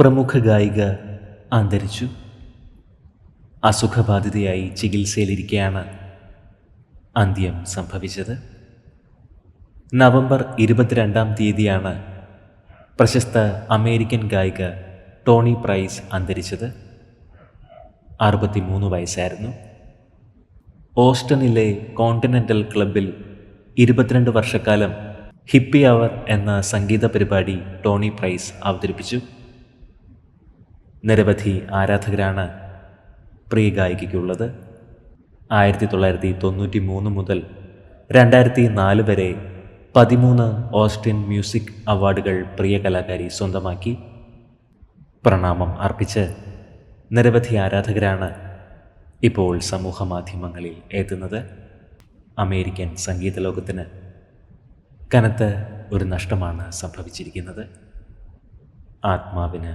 പ്രമുഖ ഗായിക അന്തരിച്ചു. അസുഖബാധിതയായി ചികിത്സയിലിരിക്കെയാണ് അന്ത്യം സംഭവിച്ചത്. നവംബർ ഇരുപത്തിരണ്ടാം തീയതിയാണ് പ്രശസ്ത അമേരിക്കൻ ഗായിക ടോണി പ്രൈസ് അന്തരിച്ചത്. അറുപത്തിമൂന്ന് വയസ്സായിരുന്നു. ഓസ്റ്റണിലെ കോണ്ടിനെന്റൽ ക്ലബിൽ ഇരുപത്തിരണ്ട് വർഷക്കാലം ഹിപ്പി അവർ എന്ന സംഗീത പരിപാടി ടോണി പ്രൈസ് അവതരിപ്പിച്ചു. നിരവധി ആരാധകരാണ് പ്രിയ ഗായികയ്ക്കുള്ളത് ആയിരത്തി തൊള്ളായിരത്തി തൊണ്ണൂറ്റി മൂന്ന് മുതൽ രണ്ടായിരത്തി നാല് വരെ പതിമൂന്ന് ഓസ്റ്റിൻ മ്യൂസിക് അവാർഡുകൾ പ്രിയ കലാകാരി സ്വന്തമാക്കി. പ്രണാമം അർപ്പിച്ച് നിരവധി ആരാധകരാണ് ഇപ്പോൾ സമൂഹ മാധ്യമങ്ങളിൽ എത്തുന്നത്. അമേരിക്കൻ സംഗീത ലോകത്തിന് കനത്ത ഒരു നഷ്ടമാണ് സംഭവിച്ചിരിക്കുന്നത്. ആത്മാവിന്